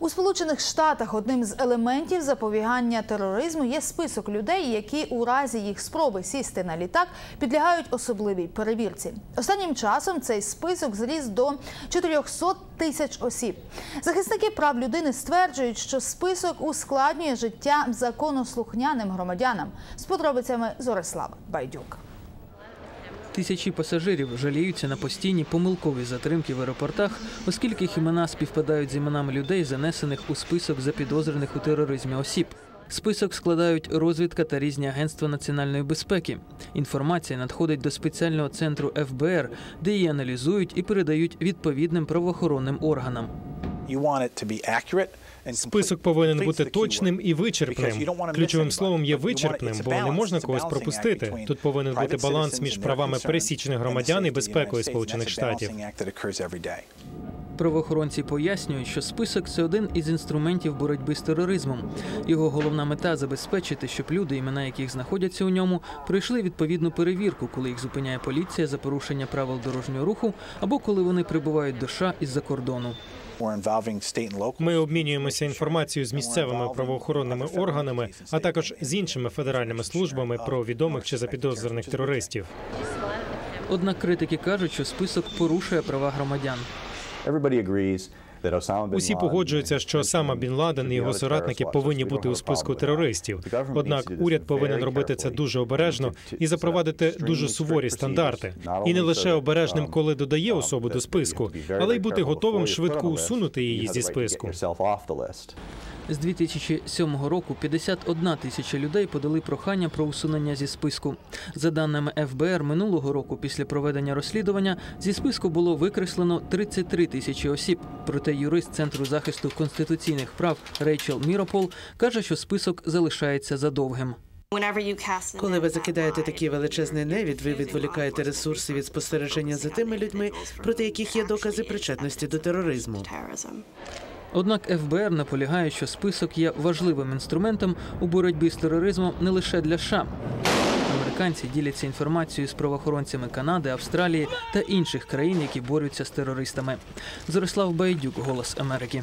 У Сполучених Штатах одним з елементів запобігання тероризму є список людей, які у разі їх спроби сісти на літак підлягають особливій перевірці. Останнім часом цей список зріс до 400 тисяч осіб. Захисники прав людини стверджують, що список ускладнює життя законослухняним громадянам. З подробицями Зорислава Байдюк. Тисячі пасажирів жаліються на постійні помилкові затримки в аеропортах, оскільки їх імена співпадають з іменами людей, занесених у список запідозрених у тероризмі осіб. Список складають розвідка та різні агентства національної безпеки. Інформація надходить до спеціального центру ФБР, де її аналізують і передають відповідним правоохоронним органам. You want it to be accurate Список повинен бути точним і вичерпним. Ключовим словом є вичерпним, бо не можна когось пропустити. Тут повинен бути баланс між правами пересічних громадян і безпекою Сполучених Штатів. Правоохоронці пояснюють, що список це один із інструментів боротьби з тероризмом. Його головна мета забезпечити, щоб люди, імена яких знаходяться у ньому, пройшли відповідну перевірку, коли їх зупиняє поліція за порушення правил дорожнього руху або коли вони прибувають до США із-за кордону. Ми обмінюємося інформацією з місцевими правоохоронними органами, а також з іншими федеральними службами про відомих чи запідозрених терористів. Однак критики кажуть, що список порушує права громадян. Усі погоджуються, що саме Бін Ладен і його соратники повинні бути у списку терористів. Однак уряд повинен робити це дуже обережно і запровадити дуже суворі стандарти. І не лише обережним, коли додає особу до списку, але й бути готовим швидко усунути її зі списку. З 2007 року 51 тисяча людей подали прохання про усунення зі списку. За даними ФБР, минулого року, після проведення розслідування, зі списку було викреслено 33 тисячі осіб. Проте юрист Центру захисту конституційних прав Рейчел Міропол каже, що список залишається задовгим. Коли ви закидаєте такий величезний невід, ви відволікаєте ресурси від спостереження за тими людьми, проти яких є докази причетності до тероризму. Однак ФБР наполягає, що список є важливим інструментом у боротьбі з тероризмом не лише для США. Американці діляться інформацією з правоохоронцями Канади, Австралії та інших країн, які борються з терористами. Зорислав Байдюк, Голос Америки.